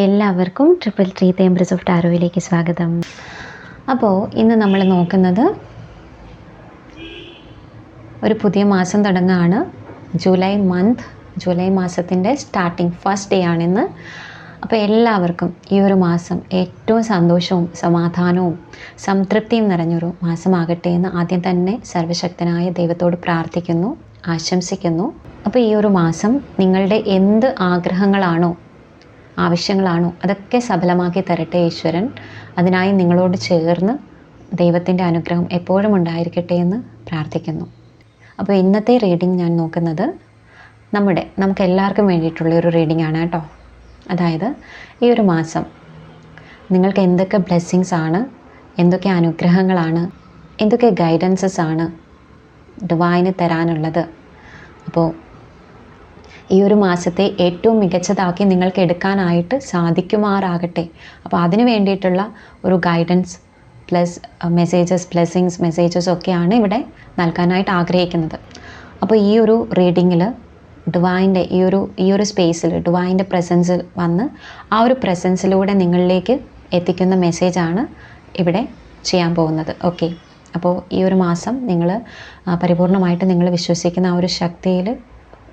എല്ലാവർക്കും triple three തേംബ്രിസ് of ടാരോയിലേക്ക് സ്വാഗതം. അപ്പോൾ ഇന്ന് നമ്മൾ നോക്കുന്നത് ഒരു പുതിയ മാസം തുടങ്ങുകയാണ് ജൂലൈ മന്ത് ജൂലൈ മാസത്തിന്റെ സ്റ്റാർട്ടിങ് ഫസ്റ്റ് ഡേ ആണിന്ന്. അപ്പോൾ എല്ലാവർക്കും ഈ ഒരു മാസം ഏറ്റവും സന്തോഷവും സമാധാനവും സംതൃപ്തിയും നിറഞ്ഞൊരു മാസമാകട്ടെ എന്ന് ആദ്യം തന്നെ സർവശക്തനായ ദൈവത്തോട് പ്രാർത്ഥിക്കുന്നു ആശംസിക്കുന്നു. അപ്പോൾ ഈ ഒരു മാസം നിങ്ങളുടെ എന്ത് ആഗ്രഹങ്ങളാണോ ആവശ്യങ്ങളാണോ. അതൊക്കെ സഫലമാക്കി തരട്ടെ ഈശ്വരൻ. അതിനായി നിങ്ങളോട് ചേർന്ന് ദൈവത്തിന്റെ അനുഗ്രഹം എപ്പോഴും ഉണ്ടായിരിക്കട്ടെ എന്ന് പ്രാർത്ഥിക്കുന്നു. അപ്പോൾ ഇന്നത്തെ റീഡിംഗ് ഞാൻ നോക്കുന്നത് നമ്മുടെ നമുക്ക് എല്ലാവർക്കും വേണ്ടിയിട്ടുള്ള ഒരു റീഡിംഗ് ആണ് കേട്ടോ. അതായത് ഈ ഒരു മാസം നിങ്ങൾക്ക് എന്തൊക്കെ ബ്ലെസ്സിങ്സ് ആണ് എന്തൊക്കെ അനുഗ്രഹങ്ങളാണ് എന്തൊക്കെ ഗൈഡൻസസ് ആണ് ഡിവൈന് തരാനുള്ളത്. അപ്പോൾ ഈ ഒരു മാസത്തെ ഏറ്റവും മികച്ചതാക്കി നിങ്ങൾക്ക് എടുക്കാനായിട്ട് സാധിക്കുമാറാകട്ടെ. അപ്പോൾ അതിന് വേണ്ടിയിട്ടുള്ള ഒരു guidance plus messages blessings messages ഒക്കെയാണ് ഇവിടെ നൽകാനായിട്ട് ആഗ്രഹിക്കുന്നത്. അപ്പോൾ ഈ ഒരു റീഡിങ്ങിൽ ഡിവൈന്റെ ഈ ഒരു ഈ ഒരു സ്പേസിൽ ഡിവൈന്റെ പ്രസൻസ് വന്ന് ആ ഒരു പ്രസൻസിലൂടെ നിങ്ങളിലേക്ക് എത്തിക്കുന്ന മെസ്സേജാണ് ഇവിടെ ചെയ്യാൻ പോകുന്നത്. ഓക്കെ അപ്പോൾ ഈ ഒരു മാസം നിങ്ങൾ പരിപൂർണമായിട്ട് നിങ്ങൾ വിശ്വസിക്കുന്ന ആ ഒരു ശക്തിയിൽ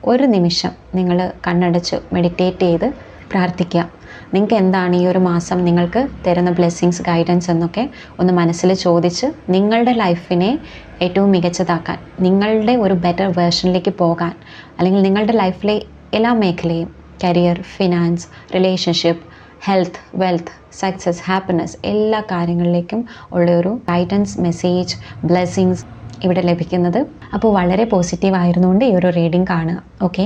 ഒരു നിമിഷം നിങ്ങൾ കണ്ണടച്ച് മെഡിറ്റേറ്റ് ചെയ്ത് പ്രാർത്ഥിക്കുക. നിങ്ങൾക്ക് എന്താണ് ഈ ഒരു മാസം നിങ്ങൾക്ക് തരുന്ന ബ്ലെസ്സിങ്സ് ഗൈഡൻസ് എന്നൊക്കെ ഒന്ന് മനസ്സിൽ ചോദിച്ച് നിങ്ങളുടെ ലൈഫിനെ ഏറ്റവും മികച്ചതാക്കാൻ നിങ്ങളുടെ ഒരു ബെറ്റർ വേർഷനിലേക്ക് പോകാൻ അല്ലെങ്കിൽ നിങ്ങളുടെ ലൈഫിലെ എല്ലാ മേഖലയും career finance relationship health wealth success happiness എല്ലാ കാര്യങ്ങളിലേക്കും ഉള്ള ഒരു ഗൈഡൻസ് മെസ്സേജ് ബ്ലെസ്സിങ്സ് ഇവിടെ ലഭിക്കുന്നത്. അപ്പോൾ വളരെ പോസിറ്റീവ് ആയിരുന്നുകൊണ്ട് ഈ ഒരു റീഡിംഗ് കാണുക. ഓക്കെ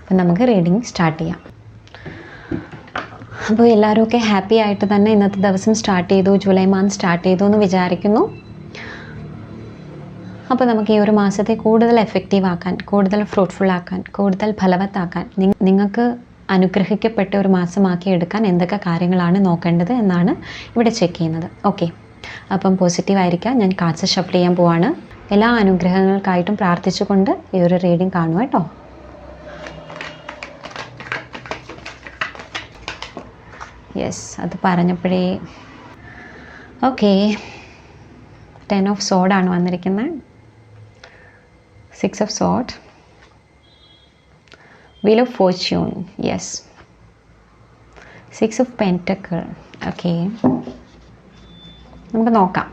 അപ്പം നമുക്ക് റീഡിംഗ് സ്റ്റാർട്ട് ചെയ്യാം. അപ്പോൾ എല്ലാവരും ഒക്കെ ഹാപ്പി ആയിട്ട് തന്നെ ഇന്നത്തെ ദിവസം സ്റ്റാർട്ട് ചെയ്തു. ജൂലൈ മന്ത് സ്റ്റാർട്ട് ചെയ്തു എന്ന് വിചാരിക്കുന്നു. അപ്പോൾ നമുക്ക് ഈ ഒരു മാസത്തെ കൂടുതൽ എഫക്റ്റീവ് ആക്കാൻ കൂടുതൽ ഫ്രൂട്ട്ഫുൾ ആക്കാൻ കൂടുതൽ ഫലവത്താക്കാൻ നിങ്ങൾക്ക് അനുഗ്രഹിക്കപ്പെട്ട ഒരു മാസമാക്കി എടുക്കാൻ എന്തൊക്കെ കാര്യങ്ങളാണ് നോക്കേണ്ടത് എന്നാണ് ഇവിടെ ചെക്ക് ചെയ്യുന്നത്. ഓക്കെ അപ്പം പോസിറ്റീവ് ആയിരിക്കാം ഞാൻ കാർഡ്സ് ഷഫിൾ ചെയ്യാൻ പോവാണ്. എല്ലാ അനുഗ്രഹങ്ങൾക്കായിട്ടും പ്രാർത്ഥിച്ചുകൊണ്ട് ഈ ഒരു റീഡിംഗ് കാണുക കേട്ടോ. യെസ് അത് പറഞ്ഞപ്പോഴേ. ഓക്കെ ടെൻ ഓഫ് സോഡാണ് വന്നിരിക്കുന്നത്. Six of sword wheel of fortune yes six of pentacle okay നമുക്ക് നോക്കാം.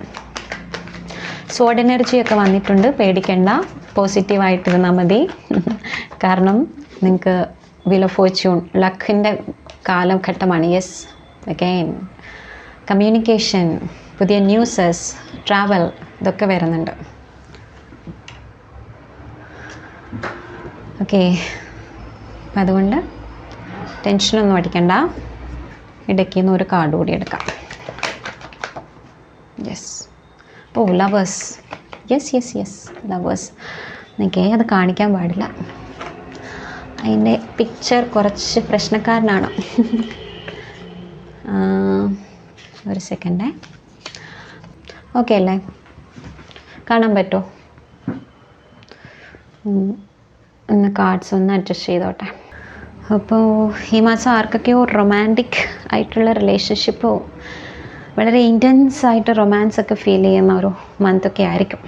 സോഡ് എനർജി ഒക്കെ വന്നിട്ടുണ്ട് പേടിക്കണ്ട പോസിറ്റീവായിട്ടിരുന്നാൽ മതി. കാരണം നിങ്ങൾക്ക് വിൽ ഓഫ് ഫോർച്യൂൺ ലക്കിന്റെ കാലഘട്ടമാണ്. യെസ് അഗെയിൻ കമ്മ്യൂണിക്കേഷൻ പുതിയ ന്യൂസസ് ട്രാവൽ ഇതൊക്കെ വരുന്നുണ്ട്. ഓക്കെ അതുകൊണ്ട് ടെൻഷനൊന്നും അടിക്കണ്ട. ഇടയ്ക്ക് നിന്ന് ഒരു കാർഡ് കൂടി എടുക്കാം. Yes oh lovers yes yes yes lovers എനിക്ക് അത് കാണിക്കാൻ പാടില്ല. അതിന്റെ പിക്ചർ കുറച്ച് പ്രശ്നക്കാരനാണ്. ഒരു സെക്കൻഡേ ഓക്കെ അല്ലേ? കാണാൻ പറ്റുമോ. ഒന്ന് കാർഡ്സ് ഒന്ന് അഡ്ജസ്റ്റ് ചെയ്തോട്ടെ. അപ്പോൾ ഈ മാസം ആർക്കൊക്കെയോ റൊമാന്റിക് ആയിട്ടുള്ള റിലേഷൻഷിപ്പോ വളരെ ഇന്റൻസ് ആയിട്ട് റൊമാൻസ് ഒക്കെ ഫീൽ ചെയ്യുന്ന ഒരു മന്തൊക്കെ ആയിരിക്കും.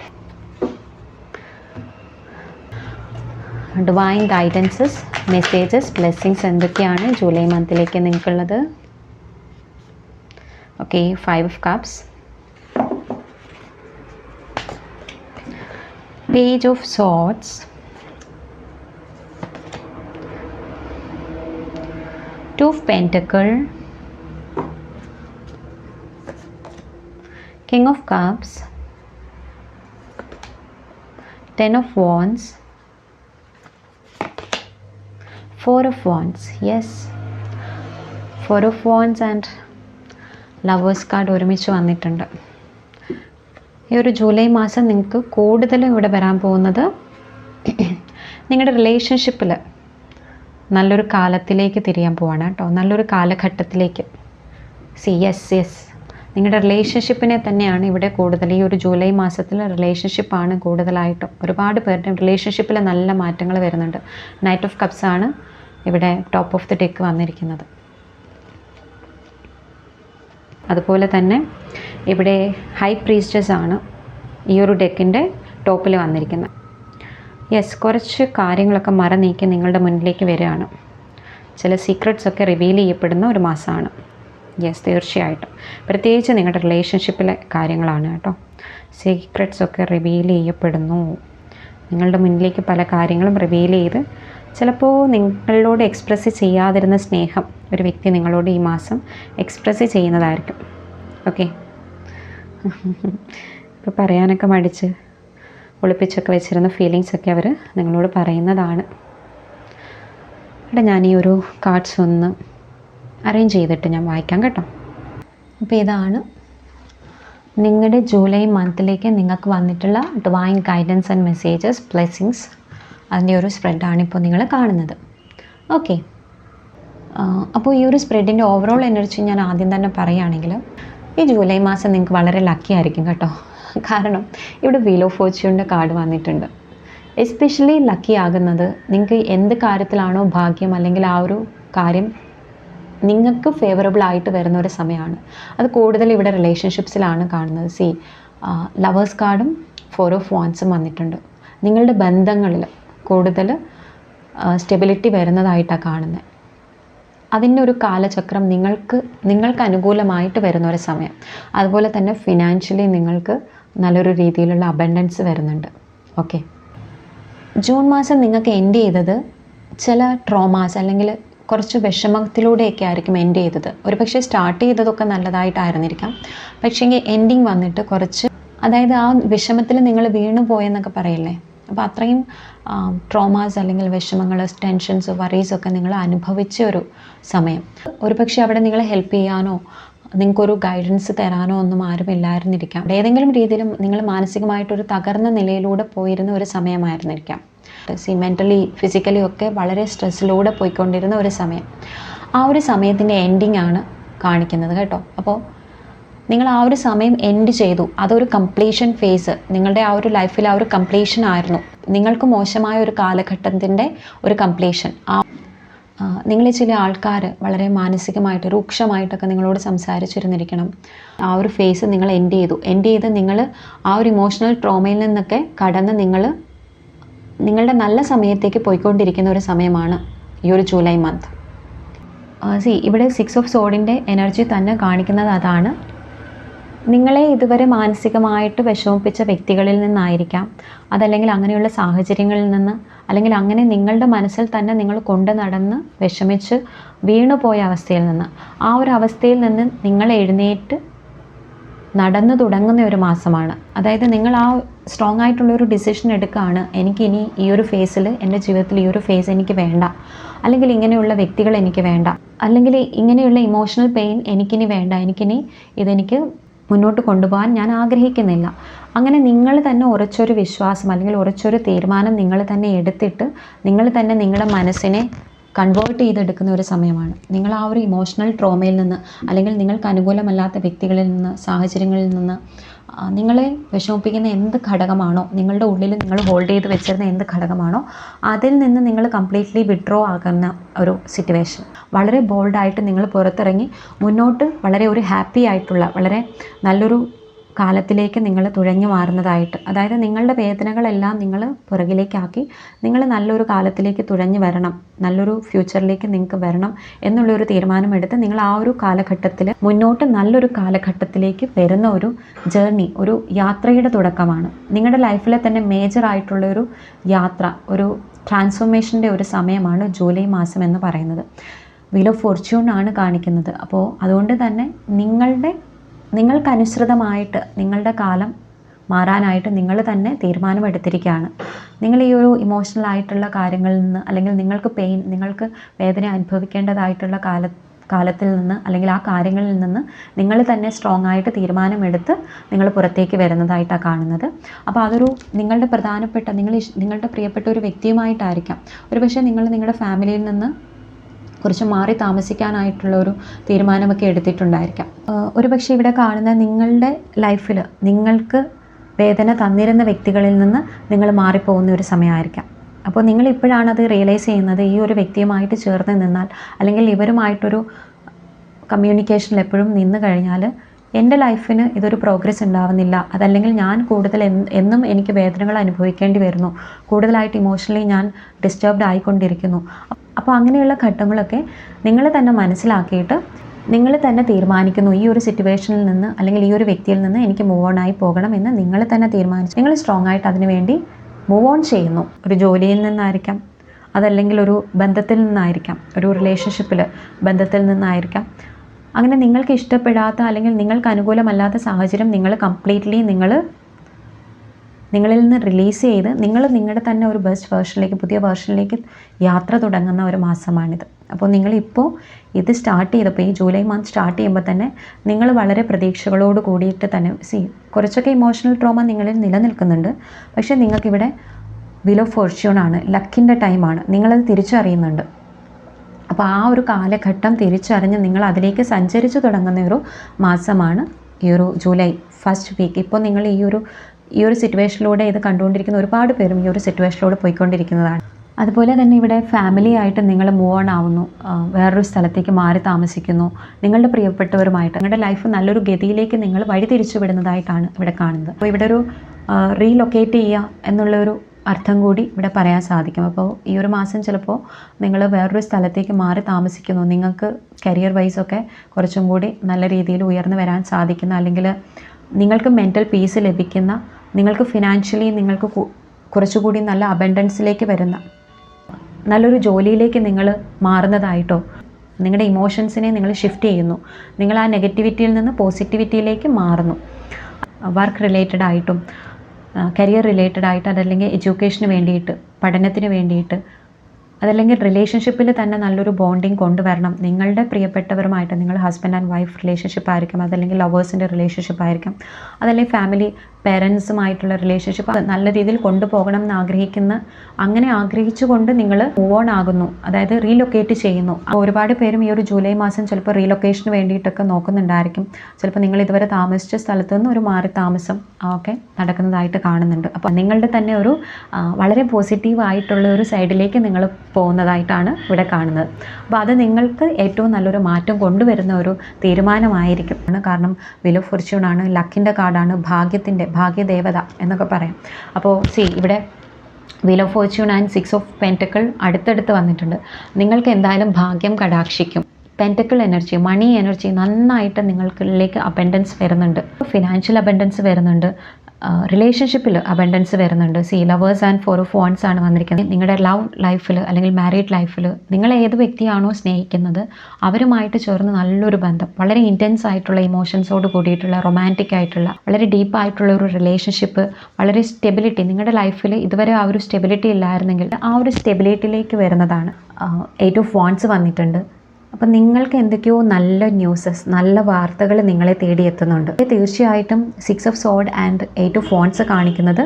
ഡിവൈൻ ഗൈഡൻസസ് മെസ്സേജസ് ബ്ലെസ്സിങ്സ് എന്തൊക്കെയാണ് ജൂലൈ മന്തിലേക്ക് നിങ്ങൾക്കുള്ളത്? Okay five of cups page of swords two of pentacle. King of cups. Ten of wands. Four of wands yes. Four of wands and lovers card ഒരുമിച്ച് വന്നിട്ടുണ്ട്. ഈ ഒരു July മാസം നിങ്ങൾക്ക് കൂടുതലും ഇവിടെ വരാൻ പോകുന്നത് നിങ്ങളുടെ റിലേഷൻഷിപ്പിൽ നല്ലൊരു കാലത്തിലേക്ക് തിരിയാൻ പോവാണ് കേട്ടോ. നല്ലൊരു കാലഘട്ടത്തിലേക്ക്. സി യെസ് യെസ് നിങ്ങളുടെ റിലേഷൻഷിപ്പിനെ തന്നെയാണ് ഇവിടെ കൂടുതൽ ഈ ഒരു ജൂലൈ മാസത്തിൽ റിലേഷൻഷിപ്പാണ് കൂടുതലായിട്ടും. ഒരുപാട് പേരുടെ റിലേഷൻഷിപ്പിൽ നല്ല മാറ്റങ്ങൾ വരുന്നുണ്ട്. നൈറ്റ് ഓഫ് കപ്സ് ആണ് ഇവിടെ ടോപ്പ് ഓഫ് ദി ഡെക്ക് വന്നിരിക്കുന്നത്. അതുപോലെ തന്നെ ഇവിടെ ഹൈ പ്രീസ്റ്റസ് ആണ് ഈ ഒരു ഡെക്കിന്റെ ടോപ്പിൽ വന്നിരിക്കുന്നത്. യെസ് കുറച്ച് കാര്യങ്ങളൊക്കെ മറ നീക്കി നിങ്ങളുടെ മുന്നിലേക്ക് വരികയാണ്. ചില സീക്രട്സ് ഒക്കെ റിവീൽ ചെയ്യപ്പെടുന്ന ഒരു മാസമാണ്. യെസ് തീർച്ചയായിട്ടും. പ്രത്യേകിച്ച് നിങ്ങളുടെ റിലേഷൻഷിപ്പിലെ കാര്യങ്ങളാണ് കേട്ടോ. സീക്രട്സ് ഒക്കെ റിവീൽ ചെയ്യപ്പെടുന്നു. നിങ്ങളുടെ മുന്നിലേക്ക് പല കാര്യങ്ങളും റിവീൽ ചെയ്ത് ചിലപ്പോൾ നിങ്ങളോട് എക്സ്പ്രസ് ചെയ്യാതിരുന്ന സ്നേഹം ഒരു വ്യക്തി നിങ്ങളോട് ഈ മാസം എക്സ്പ്രസ് ചെയ്യുന്നതായിരിക്കും. ഓക്കെ ഇപ്പോൾ പറയാനൊക്കെ മടിച്ച് ഒളിപ്പിച്ചൊക്കെ വെച്ചിരുന്ന ഫീലിങ്സ് ഒക്കെ അവർ നിങ്ങളോട് പറയുന്നതാണ്. ഇവിടെ ഞാൻ ഈ ഒരു കാർഡ്സ് ഒന്ന് അറേഞ്ച് ചെയ്തിട്ട് ഞാൻ വായിക്കാം കേട്ടോ. അപ്പോൾ ഇതാണ് നിങ്ങളുടെ ജൂലൈ മന്തിലേക്ക് നിങ്ങൾക്ക് വന്നിട്ടുള്ള divine guidance and messages blessings അതിന്റെ ഒരു സ്പ്രെഡാണ് ഇപ്പോൾ നിങ്ങൾ കാണുന്നത്. ഓക്കെ അപ്പോൾ ഈ ഒരു സ്പ്രെഡിന്റെ ഓവറോൾ എനർജി ഞാൻ ആദ്യം തന്നെ പറയുകയാണെങ്കിൽ ഈ ജൂലൈ മാസം നിങ്ങൾക്ക് വളരെ ലക്കി ആയിരിക്കും കേട്ടോ. കാരണം ഇവിടെ വീൽ ഓഫ് ഫോർച്യൂണിന്റെ കാർഡ് വന്നിട്ടുണ്ട്. എസ്പെഷ്യലി ലക്കി ആകുന്നത് നിങ്ങൾക്ക് എന്ത് കാര്യത്തിലാണോ ഭാഗ്യം അല്ലെങ്കിൽ ആ ഒരു കാര്യം നിങ്ങൾക്ക് ഫേവറബിൾ ആയിട്ട് വരുന്ന ഒരു സമയമാണ്. അത് കൂടുതൽ ഇവിടെ റിലേഷൻഷിപ്സിലാണ് കാണുന്നത്. സി ലവേഴ്സ് കാർഡും ഫോർ ഓഫ് വാൻസും വന്നിട്ടുണ്ട്. നിങ്ങളുടെ ബന്ധങ്ങളിൽ കൂടുതൽ സ്റ്റെബിലിറ്റി വരുന്നതായിട്ടാണ് കാണുന്നത് അതിന്റെ ഒരു കാലചക്രം നിങ്ങൾക്ക് നിങ്ങൾക്ക് അനുകൂലമായിട്ട് വരുന്ന ഒരു സമയം. അതുപോലെ തന്നെ ഫിനാൻഷ്യലി നിങ്ങൾക്ക് നല്ലൊരു രീതിയിലുള്ള അബൻഡൻസ് വരുന്നുണ്ട്. ഓക്കെ ജൂൺ മാസം നിങ്ങൾക്ക് എൻഡ് ചെയ്തത് ചില ട്രോമാസ് അല്ലെങ്കിൽ കുറച്ച് വിഷമത്തിലൂടെയൊക്കെ ആയിരിക്കും എൻഡ് ചെയ്തത്. ഒരു പക്ഷേ സ്റ്റാർട്ട് ചെയ്തതൊക്കെ നല്ലതായിട്ടായിരുന്നിരിക്കാം. പക്ഷേങ്കിൽ എൻഡിങ് വന്നിട്ട് കുറച്ച് അതായത് ആ വിഷമത്തിൽ നിങ്ങൾ വീണു പോയെന്നൊക്കെ പറയില്ലേ? അപ്പോൾ അത്രയും ട്രോമാസ് അല്ലെങ്കിൽ വിഷമങ്ങൾ ടെൻഷൻസ് വറീസ് ഒക്കെ നിങ്ങൾ അനുഭവിച്ച ഒരു സമയം. ഒരു പക്ഷേ അവിടെ നിങ്ങളെ ഹെൽപ്പ് ചെയ്യാനോ നിങ്ങൾക്കൊരു ഗൈഡൻസ് തരാനോ ഒന്നും ആരും ഇല്ലായിരുന്നിരിക്കാം. ഏതെങ്കിലും രീതിയിലും നിങ്ങൾ മാനസികമായിട്ടൊരു തകർന്ന നിലയിലൂടെ പോയിരുന്ന ഒരു സമയമായിരുന്നിരിക്കാം. മെന്റലി ഫിസിക്കലി ഒക്കെ വളരെ സ്ട്രെസ്സിലൂടെ പോയിക്കൊണ്ടിരുന്ന ഒരു സമയം. ആ ഒരു സമയത്തിന്റെ എൻഡിങ് ആണ് കാണിക്കുന്നത് കേട്ടോ. അപ്പോൾ നിങ്ങൾ ആ ഒരു സമയം എൻഡ് ചെയ്തു. അതൊരു കംപ്ലീഷൻ ഫേസ് നിങ്ങളുടെ ആ ഒരു ലൈഫിൽ ആ ഒരു കംപ്ലീഷൻ ആയിരുന്നു. നിങ്ങൾക്ക് മോശമായ ഒരു കാലഘട്ടത്തിന്റെ ഒരു കംപ്ലീഷൻ ആ നിങ്ങൾ ചില ആൾക്കാർ വളരെ മാനസികമായിട്ട് രൂക്ഷമായിട്ടൊക്കെ നിങ്ങളോട് സംസാരിച്ചിരുന്നിരിക്കണം. ആ ഒരു ഫേസ് നിങ്ങൾ എൻഡ് ചെയ്തു. എൻഡ് ചെയ്ത് നിങ്ങൾ ആ ഒരു ഇമോഷണൽ ട്രോമയിൽ നിന്നൊക്കെ കടന്ന് നിങ്ങൾ നിങ്ങളുടെ നല്ല സമയത്തേക്ക് പോയിക്കൊണ്ടിരിക്കുന്ന ഒരു സമയമാണ് ഈ ഒരു ജൂലൈ മന്ത് സി ഇവിടെ സിക്സ് ഓഫ് സോഡിന്റെ എനർജി തന്നെ കാണിക്കുന്നത് അതാണ്. നിങ്ങളെ ഇതുവരെ മാനസികമായിട്ട് വിഷമിപ്പിച്ച വ്യക്തികളിൽ നിന്നായിരിക്കാം. അതല്ലെങ്കിൽ അങ്ങനെയുള്ള സാഹചര്യങ്ങളിൽ നിന്ന് അല്ലെങ്കിൽ അങ്ങനെ നിങ്ങളുടെ മനസ്സിൽ തന്നെ നിങ്ങൾ കൊണ്ടു നടന്ന് വിഷമിച്ച് വീണുപോയ അവസ്ഥയിൽ നിന്ന്. ആ ഒരു അവസ്ഥയിൽ നിന്ന് നിങ്ങൾ എഴുന്നേറ്റ് നടന്നു തുടങ്ങുന്ന ഒരു മാസമാണ്. അതായത് നിങ്ങൾ ആ സ്ട്രോങ് ആയിട്ടുള്ള ഒരു ഡിസിഷൻ എടുക്കുകയാണ് എനിക്കിനി ഈ ഒരു ഫേസിൽ എന്റെ ജീവിതത്തിൽ ഈ ഒരു ഫേസ് എനിക്ക് വേണ്ട. അല്ലെങ്കിൽ ഇങ്ങനെയുള്ള വ്യക്തികൾ എനിക്ക് വേണ്ട. അല്ലെങ്കിൽ ഇങ്ങനെയുള്ള ഇമോഷണൽ പെയിൻ എനിക്കിനി വേണ്ട. എനിക്കിനി ഇതെനിക്ക് മുന്നോട്ട് കൊണ്ടുപോകാൻ ഞാൻ ആഗ്രഹിക്കുന്നില്ല. അങ്ങനെ നിങ്ങൾ തന്നെ ഉറച്ചൊരു വിശ്വാസം അല്ലെങ്കിൽ ഉറച്ചൊരു തീരുമാനം നിങ്ങൾ തന്നെ എടുത്തിട്ട് നിങ്ങൾ തന്നെ നിങ്ങളുടെ മനസ്സിനെ കൺവേർട്ട് ചെയ്തെടുക്കുന്ന ഒരു സമയമാണ്. നിങ്ങൾ ആ ഒരു ഇമോഷണൽ ട്രോമയിൽ നിന്ന് അല്ലെങ്കിൽ നിങ്ങൾക്ക് അനുകൂലമല്ലാത്ത വ്യക്തികളിൽ നിന്ന് സാഹചര്യങ്ങളിൽ നിന്ന് നിങ്ങളെ വിഷമിപ്പിക്കുന്ന എന്ത് ഘടകമാണോ നിങ്ങളുടെ ഉള്ളിൽ നിങ്ങൾ ഹോൾഡ് ചെയ്ത് വെച്ചിരുന്ന എന്ത് ഘടകമാണോ അതിൽ നിന്ന് നിങ്ങൾ കംപ്ലീറ്റ്ലി വിഡ്രോ ആകുന്ന ഒരു സിറ്റുവേഷൻ വളരെ ബോൾഡായിട്ട് നിങ്ങൾ പുറത്തിറങ്ങി മുന്നോട്ട് വളരെ ഒരു ഹാപ്പി ആയിട്ടുള്ള വളരെ നല്ലൊരു കാലത്തിലേക്ക് നിങ്ങൾ തുഴഞ്ഞു മാറുന്നതായിട്ട്. അതായത് നിങ്ങളുടെ വേദനകളെല്ലാം നിങ്ങൾ പുറകിലേക്കാക്കി നിങ്ങൾ നല്ലൊരു കാലത്തിലേക്ക് തുഴഞ്ഞു വരണം നല്ലൊരു ഫ്യൂച്ചറിലേക്ക് നിങ്ങൾക്ക് വരണം എന്നുള്ളൊരു തീരുമാനമെടുത്ത് നിങ്ങൾ ആ ഒരു കാലഘട്ടത്തിൽ മുന്നോട്ട് നല്ലൊരു കാലഘട്ടത്തിലേക്ക് വരുന്ന ഒരു ജേർണി ഒരു യാത്രയുടെ തുടക്കമാണ്. നിങ്ങളുടെ ലൈഫിലെ തന്നെ മേജർ ആയിട്ടുള്ള ഒരു യാത്ര ഒരു ട്രാൻസ്ഫോർമേഷന്റെ ഒരു സമയമാണ് ജൂലൈ മാസം എന്ന് പറയുന്നത്. വീൽ ഓഫ് ഫോർച്യൂൺ ആണ് കാണിക്കുന്നത്. അപ്പോൾ അതുകൊണ്ട് തന്നെ നിങ്ങളുടെ നിങ്ങൾക്കനുസൃതമായിട്ട് നിങ്ങളുടെ കാലം മാറാനായിട്ട് നിങ്ങൾ തന്നെ തീരുമാനമെടുത്തിരിക്കുകയാണ്. നിങ്ങൾ ഈ ഒരു ഇമോഷണൽ ആയിട്ടുള്ള കാര്യങ്ങളിൽ നിന്ന് അല്ലെങ്കിൽ നിങ്ങൾക്ക് പെയിൻ നിങ്ങൾക്ക് വേദന അനുഭവിക്കേണ്ടതായിട്ടുള്ള കാല കാലത്തിൽ നിന്ന് അല്ലെങ്കിൽ ആ കാര്യങ്ങളിൽ നിന്ന് നിങ്ങൾ തന്നെ സ്ട്രോങ് ആയിട്ട് തീരുമാനമെടുത്ത് നിങ്ങൾ പുറത്തേക്ക് വരുന്നതായിട്ടാണ് കാണുന്നത്. അപ്പോൾ അതൊരു നിങ്ങളുടെ പ്രധാനപ്പെട്ട നിങ്ങൾ നിങ്ങളുടെ പ്രിയപ്പെട്ട ഒരു വ്യക്തിയുമായിട്ടായിരിക്കാം. ഒരുപക്ഷെ നിങ്ങൾ നിങ്ങളുടെ ഫാമിലിയിൽ നിന്ന് കുറച്ച് മാറി താമസിക്കാനായിട്ടുള്ള ഒരു തീരുമാനമൊക്കെ എടുത്തിട്ടുണ്ടായിരിക്കാം. ഒരു ഒരുപക്ഷെ ഇവിടെ കാണുന്ന നിങ്ങളുടെ ലൈഫിൽ നിങ്ങൾക്ക് വേദന തന്നിരുന്ന വ്യക്തികളിൽ നിന്ന് നിങ്ങൾ മാറിപ്പോകുന്ന ഒരു സമയമായിരിക്കാം. അപ്പോൾ നിങ്ങൾ ഇപ്പോഴാണത് റിയലൈസ് ചെയ്യുന്നത് ഈ ഒരു വ്യക്തിയുമായിട്ട് ചേർന്ന് നിന്നാൽ അല്ലെങ്കിൽ ഇവരുമായിട്ടൊരു കമ്മ്യൂണിക്കേഷനിൽ എപ്പോഴും നിന്ന് കഴിഞ്ഞാൽ എന്റെ ലൈഫിന് ഇതൊരു പ്രോഗ്രസ് ഉണ്ടാവുന്നില്ല. അതല്ലെങ്കിൽ ഞാൻ കൂടുതൽ എന്ന് എനിക്ക് വേദനകൾ അനുഭവിക്കേണ്ടി വരുന്നു. കൂടുതലായിട്ട് ഇമോഷണലി ഞാൻ ഡിസ്റ്റർബ്ഡ് ആയിക്കൊണ്ടിരിക്കുന്നു. അപ്പോൾ അങ്ങനെയുള്ള ഘട്ടങ്ങളൊക്കെ നിങ്ങൾ തന്നെ മനസ്സിലാക്കിയിട്ട് നിങ്ങൾ തന്നെ തീരുമാനിക്കുന്നു. ഈ ഒരു സിറ്റുവേഷനിൽ നിന്ന് അല്ലെങ്കിൽ ഈ ഒരു വ്യക്തിയിൽ നിന്ന് എനിക്ക് മൂവ് ഓൺ ആയി പോകണം എന്ന് നിങ്ങൾ തന്നെ തീരുമാനിച്ചു. നിങ്ങൾ സ്ട്രോങ് ആയിട്ട് അതിനു വേണ്ടി മൂവ് ഓൺ ചെയ്യുന്നു. ഒരു ജോലിയിൽ നിന്നായിരിക്കാം. അതല്ലെങ്കിൽ ഒരു ബന്ധത്തിൽ നിന്നായിരിക്കാം. ഒരു റിലേഷൻഷിപ്പിൽ ബന്ധത്തിൽ നിന്നായിരിക്കാം. അങ്ങനെ നിങ്ങൾക്ക് ഇഷ്ടപ്പെടാത്ത അല്ലെങ്കിൽ നിങ്ങൾക്ക് അനുകൂലമല്ലാത്ത സാഹചര്യം നിങ്ങൾ കംപ്ലീറ്റ്ലി നിങ്ങൾ നിങ്ങളിൽ നിന്ന് റിലീസ് ചെയ്ത് നിങ്ങൾ നിങ്ങളുടെ തന്നെ ഒരു ബെസ്റ്റ് വേർഷനിലേക്ക് പുതിയ വേർഷനിലേക്ക് യാത്ര തുടങ്ങുന്ന ഒരു മാസമാണിത്. അപ്പോൾ നിങ്ങളിപ്പോൾ ഇത് സ്റ്റാർട്ട് ചെയ്തപ്പോൾ ഈ ജൂലൈ മന്ത് സ്റ്റാർട്ട് ചെയ്യുമ്പോൾ തന്നെ നിങ്ങൾ വളരെ പ്രതീക്ഷകളോട് കൂടിയിട്ട് തന്നെ സി കുറച്ചൊക്കെ ഇമോഷണൽ ട്രോമ നിങ്ങളിൽ നിലനിൽക്കുന്നുണ്ട്. പക്ഷേ നിങ്ങൾക്കിവിടെ വിലോ ഫോർച്യൂണാണ് ലക്കിന്റെ ടൈമാണ് നിങ്ങളത് തിരിച്ചറിയുന്നുണ്ട്. അപ്പോൾ ആ ഒരു കാലഘട്ടം തിരിച്ചറിഞ്ഞ് നിങ്ങൾ അതിലേക്ക് സഞ്ചരിച്ചു തുടങ്ങുന്ന ഒരു മാസമാണ് ഈ ഒരു ജൂലൈ ഫസ്റ്റ് വീക്ക് ഇപ്പോൾ നിങ്ങൾ ഈ ഒരു ഈ ഒരു സിറ്റുവേഷനിലൂടെ ഇത് കണ്ടുകൊണ്ടിരിക്കുന്ന ഒരുപാട് പേരും ഈ ഒരു സിറ്റുവേഷനിലൂടെ പോയിക്കൊണ്ടിരിക്കുന്നതാണ്. അതുപോലെ തന്നെ ഇവിടെ ഫാമിലി ആയിട്ട് നിങ്ങൾ മൂവ് ഓൺ ആവുന്നു. വേറൊരു സ്ഥലത്തേക്ക് മാറി താമസിക്കുന്നു. നിങ്ങളുടെ പ്രിയപ്പെട്ടവരുമായിട്ട് നിങ്ങളുടെ ലൈഫ് നല്ലൊരു ഗതിയിലേക്ക് നിങ്ങൾ വഴി തിരിച്ചു വിടുന്നതായിട്ടാണ് ഇവിടെ കാണുന്നത്. അപ്പോൾ ഇവിടെ ഒരു റീലൊക്കേറ്റ് ചെയ്യുക എന്നുള്ളൊരു അർത്ഥം കൂടി ഇവിടെ പറയാൻ സാധിക്കും. അപ്പോൾ ഈ ഒരു മാസം ചിലപ്പോൾ നിങ്ങൾ വേറൊരു സ്ഥലത്തേക്ക് മാറി താമസിക്കുന്നു. നിങ്ങൾക്ക് കരിയർ വൈസൊക്കെ കുറച്ചും കൂടി നല്ല രീതിയിൽ ഉയർന്നു വരാൻ സാധിക്കുന്ന അല്ലെങ്കിൽ നിങ്ങൾക്ക് മെന്റൽ പീസ് ലഭിക്കുന്ന നിങ്ങൾക്ക് ഫിനാൻഷ്യലി നിങ്ങൾക്ക് കുറച്ചുകൂടി നല്ല അബൻഡൻസിലേക്ക് വരുന്ന നല്ലൊരു ജോലിയിലേക്ക് നിങ്ങൾ മാറുന്നതായിട്ടോ നിങ്ങളുടെ ഇമോഷൻസിനെ നിങ്ങൾ ഷിഫ്റ്റ് ചെയ്യുന്നു നിങ്ങൾ ആ നെഗറ്റിവിറ്റിയിൽ നിന്ന് പോസിറ്റിവിറ്റിയിലേക്ക് മാറുന്നു വർക്ക് റിലേറ്റഡ് ആയിട്ടും കരിയർ റിലേറ്റഡ് ആയിട്ട് അതല്ലെങ്കിൽ എഡ്യൂക്കേഷന് വേണ്ടിയിട്ട് പഠനത്തിന് വേണ്ടിയിട്ട് അതല്ലെങ്കിൽ റിലേഷൻഷിപ്പിൽ തന്നെ നല്ലൊരു ബോണ്ടിങ് കൊണ്ടുവരണം. നിങ്ങളുടെ പ്രിയപ്പെട്ടവരുമായിട്ട് നിങ്ങൾ ഹസ്ബൻഡ് ആൻഡ് വൈഫ് റിലേഷൻഷിപ്പ് ആയിരിക്കും. അതല്ലെങ്കിൽ ലവേഴ്സിന്റെ റിലേഷൻഷിപ്പ് ആയിരിക്കും. അതല്ലെങ്കിൽ ഫാമിലി പേരൻസുമായിട്ടുള്ള റിലേഷൻഷിപ്പ് നല്ല രീതിയിൽ കൊണ്ടുപോകണം എന്ന് ആഗ്രഹിക്കുന്ന അങ്ങനെ ആഗ്രഹിച്ചുകൊണ്ട് നിങ്ങൾ മൂവ് ഓൺ ആകുന്നു. അതായത് റീലൊക്കേറ്റ് ചെയ്യുന്നു. ഒരുപാട് പേരും ഈ ഒരു ജൂലൈ മാസം ചിലപ്പോൾ റീലൊക്കേഷന് വേണ്ടിയിട്ടൊക്കെ നോക്കുന്നുണ്ടായിരിക്കും. ചിലപ്പോൾ നിങ്ങൾ ഇതുവരെ താമസിച്ച സ്ഥലത്തു നിന്ന് ഒരു മാറി താമസം ഒക്കെ നടക്കുന്നതായിട്ട് കാണുന്നുണ്ട്. അപ്പോൾ നിങ്ങളുടെ തന്നെ ഒരു വളരെ പോസിറ്റീവ് ആയിട്ടുള്ള ഒരു സൈഡിലേക്ക് നിങ്ങൾ പോകുന്നതായിട്ടാണ് ഇവിടെ കാണുന്നത്. അപ്പോൾ അത് നിങ്ങൾക്ക് ഏറ്റവും നല്ലൊരു മാറ്റം കൊണ്ടുവരുന്ന ഒരു തീരുമാനമായിരിക്കും. കാരണം വില ഫോർച്യൂൺ ആണ് ലക്കിന്റെ കാർഡാണ് ഭാഗ്യത്തിന്റെ ഭാഗ്യദേവത എന്നൊക്കെ പറയാം. അപ്പോൾ സി ഇവിടെ wheel of fortune and six of pentacle അടുത്തടുത്ത് വന്നിട്ടുണ്ട്. നിങ്ങൾക്ക് എന്തായാലും ഭാഗ്യം കടാക്ഷിക്കും. പെന്റക്കിൾ എനർജി മണി എനർജി നന്നായിട്ട് നിങ്ങൾക്കിലേക്ക് അബൻഡൻസ് വരുന്നുണ്ട്. ഫിനാൻഷ്യൽ അബൻഡൻസ് വരുന്നുണ്ട്. റിലേഷൻഷിപ്പിൽ അബൻഡൻസ് വരുന്നുണ്ട്. See lovers and four of wands ആണ് വന്നിരിക്കുന്നത്. നിങ്ങളുടെ ലവ് ലൈഫിൽ അല്ലെങ്കിൽ മാരീഡ് ലൈഫിൽ നിങ്ങൾ ഏത് വ്യക്തിയാണോ സ്നേഹിക്കുന്നത് അവരുമായിട്ട് ചേർന്ന് നല്ലൊരു ബന്ധം വളരെ ഇന്റൻസ് ആയിട്ടുള്ള ഇമോഷൻസോട് കൂടിയിട്ടുള്ള റൊമാന്റിക് ആയിട്ടുള്ള വളരെ ഡീപ്പ് ആയിട്ടുള്ള ഒരു റിലേഷൻഷിപ്പ് വളരെ സ്റ്റെബിലിറ്റി നിങ്ങളുടെ ലൈഫിൽ ഇതുവരെ ആ ഒരു സ്റ്റെബിലിറ്റി ഇല്ലായിരുന്നെങ്കിൽ ആ ഒരു സ്റ്റെബിലിറ്റിയിലേക്ക് വരുന്നതാണ്. എയ്റ്റ് ഓഫ് വാൺസ് വന്നിട്ടുണ്ട്. അപ്പം നിങ്ങൾക്ക് എന്തൊക്കെയോ നല്ല ന്യൂസസ് നല്ല വാർത്തകൾ നിങ്ങളെ തേടിയെത്തുന്നുണ്ട് തീർച്ചയായിട്ടും six of sword and eight of phones കാണിക്കുന്നത്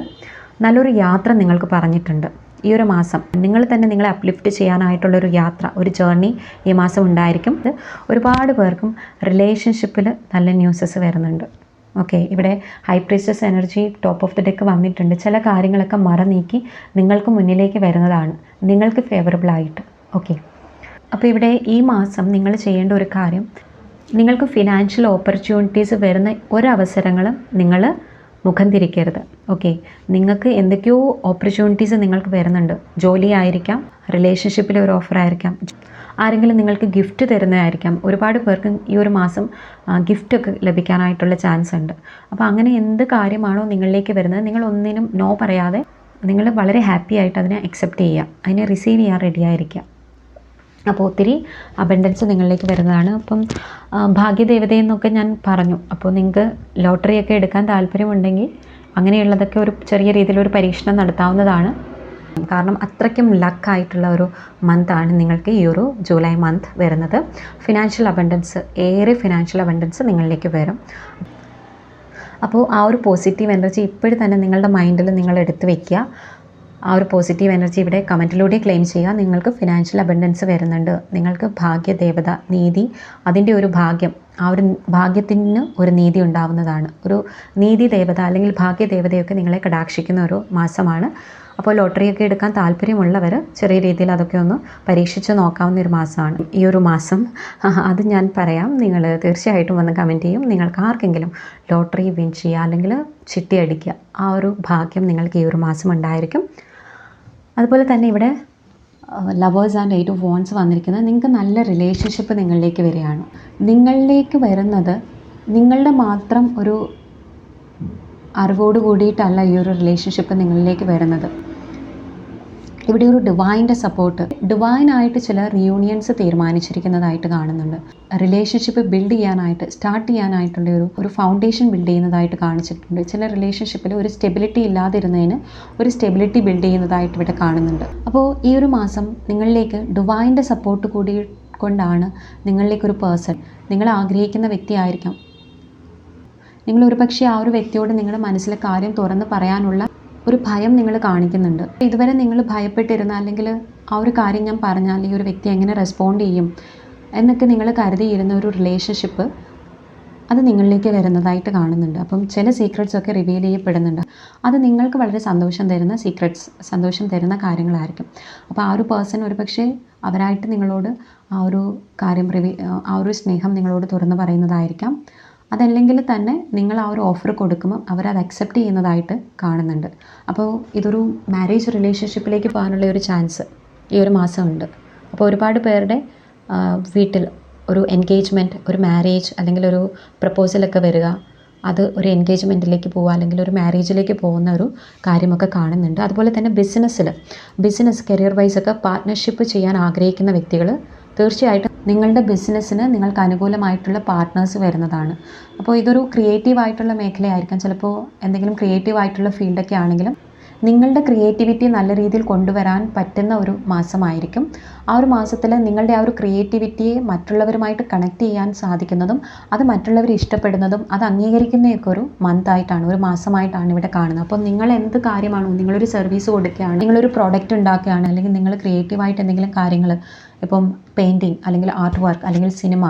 നല്ലൊരു യാത്ര നിങ്ങൾക്ക് പറഞ്ഞിട്ടുണ്ട്. ഈ ഒരു മാസം നിങ്ങൾ തന്നെ നിങ്ങളെ അപ്ലിഫ്റ്റ് ചെയ്യാനായിട്ടുള്ളൊരു യാത്ര ഒരു ജേർണി ഈ മാസം ഉണ്ടായിരിക്കും. ഒരുപാട് പേർക്കും റിലേഷൻഷിപ്പിൽ നല്ല ന്യൂസസ് വരുന്നുണ്ട്. ഓക്കെ ഇവിടെ high priestess energy top of the deck വന്നിട്ടുണ്ട്. ചില കാര്യങ്ങളൊക്കെ മറ നീക്കി നിങ്ങൾക്ക് മുന്നിലേക്ക് വരുന്നതാണ്. നിങ്ങൾക്ക് ഫേവറബിൾ ആയിട്ട്. ഓക്കെ അപ്പോൾ ഇവിടെ ഈ മാസം നിങ്ങൾ ചെയ്യേണ്ട ഒരു കാര്യം നിങ്ങൾക്ക് ഫിനാൻഷ്യൽ ഓപ്പർച്യൂണിറ്റീസ് വരുന്ന ഒരവസരങ്ങളും നിങ്ങൾ മുഖം തിരിക്കരുത്. ഓക്കെ നിങ്ങൾക്ക് എന്തൊക്കെയോ ഓപ്പർച്യൂണിറ്റീസ് നിങ്ങൾക്ക് വരുന്നുണ്ട്. ജോലി ആയിരിക്കാം റിലേഷൻഷിപ്പിലെ ഒരു ഓഫർ ആയിരിക്കാം. ആരെങ്കിലും നിങ്ങൾക്ക് ഗിഫ്റ്റ് തരുന്നതായിരിക്കാം. ഒരുപാട് പേർക്ക് ഈ ഒരു മാസം ഗിഫ്റ്റൊക്കെ ലഭിക്കാനായിട്ടുള്ള ചാൻസ് ഉണ്ട്. അപ്പോൾ അങ്ങനെ എന്ത് കാര്യമാണോ നിങ്ങളിലേക്ക് വരുന്നത് നിങ്ങൾ ഒന്നിനും നോ പറയാതെ നിങ്ങൾ വളരെ ഹാപ്പി ആയിട്ട് അതിനെ അക്സെപ്റ്റ് ചെയ്യുക. അതിനെ റിസീവ് ചെയ്യാൻ റെഡി ആയിരിക്കുക. അപ്പോൾ ഒത്തിരി അബൻഡൻസ് നിങ്ങളിലേക്ക് വരുന്നതാണ്. അപ്പം ഭാഗ്യദേവതയെന്നൊക്കെ ഞാൻ പറഞ്ഞു. അപ്പോൾ നിങ്ങൾക്ക് ലോട്ടറിയൊക്കെ എടുക്കാൻ താല്പര്യമുണ്ടെങ്കിൽ അങ്ങനെയുള്ളതൊക്കെ ഒരു ചെറിയ രീതിയിലൊരു പരീക്ഷണം നടത്താവുന്നതാണ്. കാരണം അത്രയ്ക്കും ലക്കായിട്ടുള്ള ഒരു മന്താണ് നിങ്ങൾക്ക് ഈ ഒരു ജൂലൈ മന്ത് വരുന്നത്. ഫിനാൻഷ്യൽ അബൻഡൻസ് ഏറെ ഫിനാൻഷ്യൽ അബൻഡൻസ് നിങ്ങളിലേക്ക് വരും. അപ്പോൾ ആ ഒരു പോസിറ്റീവ് എനർജി ഇപ്പോഴും തന്നെ നിങ്ങളുടെ മൈൻഡിൽ നിങ്ങൾ എടുത്ത് വെക്കുക. ആ ഒരു പോസിറ്റീവ് എനർജി ഇവിടെ കമന്റിലൂടെ ക്ലെയിം ചെയ്യുക. നിങ്ങൾക്ക് ഫിനാൻഷ്യൽ അബൻഡൻസ് വരുന്നുണ്ട്. നിങ്ങൾക്ക് ഭാഗ്യദേവത നീതി അതിന്റെ ഒരു ഭാഗ്യം ആ ഒരു ഭാഗ്യത്തിന് ഒരു നീതി ഉണ്ടാവുന്നതാണ്. ഒരു നീതി ദേവത അല്ലെങ്കിൽ ഭാഗ്യദേവതയൊക്കെ നിങ്ങളെ കടാക്ഷിക്കുന്ന ഒരു മാസമാണ്. അപ്പോൾ ലോട്ടറിയൊക്കെ എടുക്കാൻ താല്പര്യമുള്ളവർ ചെറിയ രീതിയിൽ അതൊക്കെ ഒന്ന് പരീക്ഷിച്ച് നോക്കാവുന്ന ഒരു മാസമാണ്. ഈ ഒരു മാസം അത് ഞാൻ പറയാം. നിങ്ങൾ തീർച്ചയായിട്ടും വന്ന് കമന്റ് ചെയ്യും. നിങ്ങൾക്ക് ആർക്കെങ്കിലും ലോട്ടറി വിൻ ചെയ്യുക അല്ലെങ്കിൽ ചിട്ടി അടിക്കുക ആ ഒരു ഭാഗ്യം നിങ്ങൾക്ക് ഈ ഒരു മാസം ഉണ്ടായിരിക്കും. അതുപോലെ തന്നെ ഇവിടെ lovers and eight of wands വന്നിരിക്കുന്നത് നിങ്ങൾക്ക് നല്ല റിലേഷൻഷിപ്പ് നിങ്ങളിലേക്ക് വരികയാണ്. നിങ്ങളിലേക്ക് വരുന്നത് നിങ്ങളുടെ മാത്രം ഒരു അറിവോട് കൂടിയിട്ടല്ല ഈ ഒരു റിലേഷൻഷിപ്പ് നിങ്ങളിലേക്ക് വരുന്നത്. ഇവിടെ ഒരു ഡിവൈന്റെ സപ്പോർട്ട് ഡിവൈനായിട്ട് ചില റിയൂണിയൻസ് തീരുമാനിച്ചിരിക്കുന്നതായിട്ട് കാണുന്നുണ്ട്. റിലേഷൻഷിപ്പ് ബിൽഡ് ചെയ്യാനായിട്ട് സ്റ്റാർട്ട് ചെയ്യാനായിട്ടുള്ള ഒരു ഒരു ഫൗണ്ടേഷൻ ബിൽഡ് ചെയ്യുന്നതായിട്ട് കാണിച്ചിട്ടുണ്ട്. ചില റിലേഷൻഷിപ്പിൽ ഒരു സ്റ്റെബിലിറ്റി ഇല്ലാതിരുന്നതിന് ഒരു സ്റ്റെബിലിറ്റി ബിൽഡ് ചെയ്യുന്നതായിട്ട് ഇവിടെ കാണുന്നുണ്ട്. അപ്പോൾ ഈ ഒരു മാസം നിങ്ങളിലേക്ക് ഡിവൈന്റെ സപ്പോർട്ട് കൂടി കൊണ്ടാണ് നിങ്ങളിലേക്കൊരു പേഴ്സൺ നിങ്ങൾ ആഗ്രഹിക്കുന്ന വ്യക്തിയായിരിക്കാം നിങ്ങൾ ഒരുപക്ഷെ ആ ഒരു വ്യക്തിയോട് നിങ്ങളുടെ മനസ്സിലെ കാര്യം തുറന്ന് പറയാനുള്ള ഒരു ഭയം നിങ്ങൾ കാണിക്കുന്നുണ്ട്. ഇതുവരെ നിങ്ങൾ ഭയപ്പെട്ടിരുന്ന അല്ലെങ്കിൽ ആ ഒരു കാര്യം ഞാൻ പറഞ്ഞാൽ ഈ ഒരു വ്യക്തി എങ്ങനെ റെസ്പോണ്ട് ചെയ്യും എന്നൊക്കെ നിങ്ങൾ കരുതിയിരുന്ന ഒരു റിലേഷൻഷിപ്പ് അത് നിങ്ങളിലേക്ക് വരുന്നതായിട്ട് കാണുന്നുണ്ട്. അപ്പം ചില സീക്രട്സ് ഒക്കെ റിവീൽ ചെയ്യപ്പെടുന്നുണ്ട്. അത് നിങ്ങൾക്ക് വളരെ സന്തോഷം തരുന്ന സീക്രട്സ് സന്തോഷം തരുന്ന കാര്യങ്ങളായിരിക്കും. അപ്പോൾ ആ ഒരു പേഴ്സൺ ഒരു പക്ഷേ അവരായിട്ട് നിങ്ങളോട് ആ ഒരു കാര്യം റിവീ ആ ഒരു സ്നേഹം നിങ്ങളോട് തുറന്ന് പറയുന്നതായിരിക്കാം. അതല്ലെങ്കിൽ തന്നെ നിങ്ങൾ ആ ഒരു ഓഫർ കൊടുക്കുമ്പോൾ അവരത് അക്സെപ്റ്റ് ചെയ്യുന്നതായിട്ട് കാണുന്നുണ്ട്. അപ്പോൾ ഇതൊരു മാരേജ് റിലേഷൻഷിപ്പിലേക്ക് പോകാനുള്ള ഒരു ചാൻസ് ഈ ഒരു മാസമുണ്ട്. അപ്പോൾ ഒരുപാട് പേരുടെ വീട്ടിൽ ഒരു എൻഗേജ്മെന്റ് ഒരു മാരേജ് അല്ലെങ്കിൽ ഒരു പ്രപ്പോസലൊക്കെ വരിക അത് ഒരു എൻഗേജ്മെന്റിലേക്ക് പോവുക അല്ലെങ്കിൽ ഒരു മാരേജിലേക്ക് പോകുന്ന ഒരു കാര്യമൊക്കെ കാണുന്നുണ്ട്. അതുപോലെ തന്നെ ബിസിനസ്സിൽ ബിസിനസ് കരിയർ വൈസൊക്കെ പാർട്ട്ണർഷിപ്പ് ചെയ്യാൻ ആഗ്രഹിക്കുന്ന വ്യക്തികൾ തീർച്ചയായിട്ടും നിങ്ങളുടെ ബിസിനസ്സിന് നിങ്ങൾക്ക് അനുകൂലമായിട്ടുള്ള പാർട്ട്നേഴ്സ് വരുന്നതാണ്. അപ്പോൾ ഇതൊരു ക്രിയേറ്റീവ് ആയിട്ടുള്ള മേഖലയായിരിക്കാം. ചിലപ്പോൾ എന്തെങ്കിലും ക്രിയേറ്റീവ് ആയിട്ടുള്ള ഫീൽഡൊക്കെ ആണെങ്കിലും നിങ്ങളുടെ ക്രിയേറ്റിവിറ്റി നല്ല രീതിയിൽ കൊണ്ടുവരാൻ പറ്റുന്ന ഒരു മാസമായിരിക്കും. ആ ഒരു മാസത്തിൽ നിങ്ങളുടെ ആ ഒരു ക്രിയേറ്റിവിറ്റിയെ മറ്റുള്ളവരുമായിട്ട് കണക്ട് ചെയ്യാൻ സാധിക്കുന്നതും അത് മറ്റുള്ളവർ ഇഷ്ടപ്പെടുന്നതും അത് അംഗീകരിക്കുന്നതൊക്കെ ഒരു മന്ത് ആയിട്ടാണ് ഒരു മാസമായിട്ടാണ് ഇവിടെ കാണുന്നത്. അപ്പോൾ നിങ്ങൾ എന്ത് കാര്യമാണോ നിങ്ങളൊരു സർവീസ് കൊടുക്കുകയാണ് നിങ്ങളൊരു പ്രോഡക്റ്റ് ഉണ്ടാക്കുകയാണ് അല്ലെങ്കിൽ നിങ്ങൾ ക്രിയേറ്റീവായിട്ട് എന്തെങ്കിലും കാര്യങ്ങൾ ഇപ്പം പെയിന്റിങ് അല്ലെങ്കിൽ ആർട്ട് വർക്ക് അല്ലെങ്കിൽ സിനിമ